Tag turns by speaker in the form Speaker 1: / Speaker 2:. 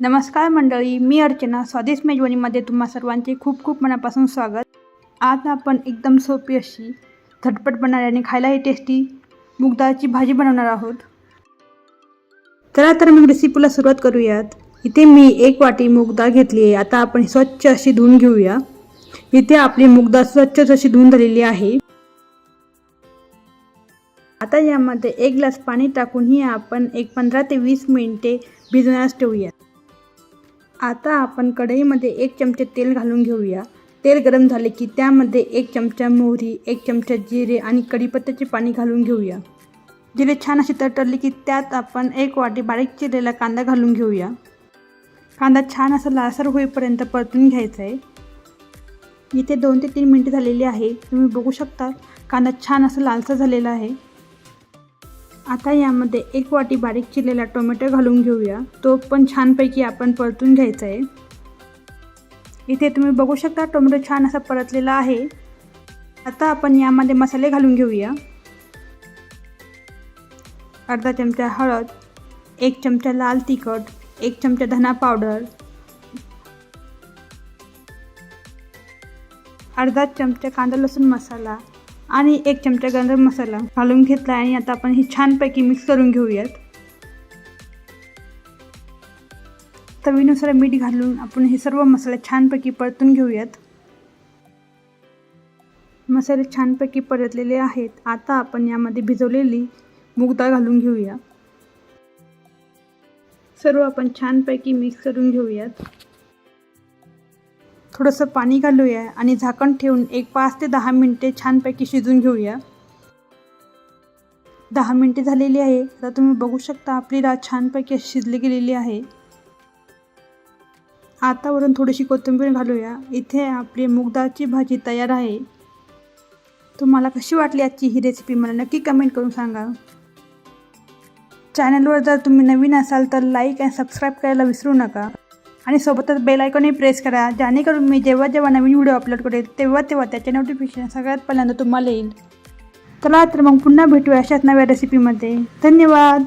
Speaker 1: नमस्कार मंडळी मी अर्चना. स्वादिष्ट मेजवानीमध्ये तुम्हा सर्वांचे खूप खूप मनापासून स्वागत. आज आपण एकदम सोपी अशी झटपट बनणारी आणि खायलाही टेस्टी मुगदाळची भाजी बनवणार आहोत. चला तर मग रेसिपीला सुरुवात करूयात. इथे मी एक वाटी मूगडाळ घेतली आहे. आता आपण ही स्वच्छ अशी धुवून घेऊया. इथे आपली मूगडाळ स्वच्छ अशी धुवून झालेली आहे. आता यामध्ये एक ग्लास पाणी टाकून ही आपण एक पंधरा ते वीस मिनिटे भिजवण्यास ठेवूया आता आपण कढईमध्ये एक चमचे तेल घालून घेऊया. तेल गरम झाले की त्यामध्ये एक चमचा मोहरी एक चमचा जिरे आणि कढीपत्त्याचे पाणी घालून घेऊया. जिरे छान अशी तटरली की त्यात आपण एक वाटी बारीक चिरलेला कांदा घालून घेऊया. कांदा छान असा लालसर होईपर्यंत परतून घ्यायचा आहे इथे दोन ते तीन मिनटे झालेली आहे. तुम्ही बघू शकता कांदा छान असं लालसर झालेला आहे. आता यामध्ये एक वाटी बारीक चिरलेला टोमॅटो घालून घेऊया. तो पण छानपैकी आपण परतून घ्यायचा आहे. इथे तुम्ही बघू शकता टोमॅटो छान असा परतलेला आहे. आता आपण यामध्ये मसाले घालून घेऊया. अर्धा चमचा हळद एक चमचा लाल तिखट एक चमचा धना पावडर अर्धा चमचा कांदा लसूण मसाला आणि एक चमचा गरम मसाला घालून घेतला आणि आता आपण हे छानपैकी मिक्स करून घेऊयात. चवीनुसार मीठ घालून आपण हे सर्व मसाले छानपैकी परतून घेऊयात. मसाले छानपैकी परतलेले आहेत. आता आपण यामध्ये भिजवलेली मूगडाळ घालून घेऊया. सर्व आपण छानपैकी मिक्स करून घेऊयात. थोडंसं पाणी घालूया आणि झाकण ठेवून एक पाच ते दहा मिनटे छानपैकी शिजून घेऊया. दहा मिनटे झालेली आहे आता तुम्ही बघू शकता आपली डाळ छानपैकी अशी शिजली गेलेली आहे. आतावरून थोडीशी कोथिंबीर घालूया. इथे आपली मुगदाची भाजी तयार आहे. तुम्हाला कशी वाटली आजची ही रेसिपी मला नक्की कमेंट करून सांगा. चॅनलवर जर तुम्ही नवीन असाल तर लाईक आणि सबस्क्राईब करायला विसरू नका. आणि सोबतच बेल आयकॉनही प्रेस करा. जेणेकरून मी जेव्हा जेव्हा नवीन व्हिडिओ अपलोड करेल तेव्हा तेव्हा त्याचे नोटिफिकेशन सगळ्यात पहिल्यांदा तुम्हाला येईल. चला तर मग पुन्हा भेटूया अशाच नव्या रेसिपीमध्ये धन्यवाद!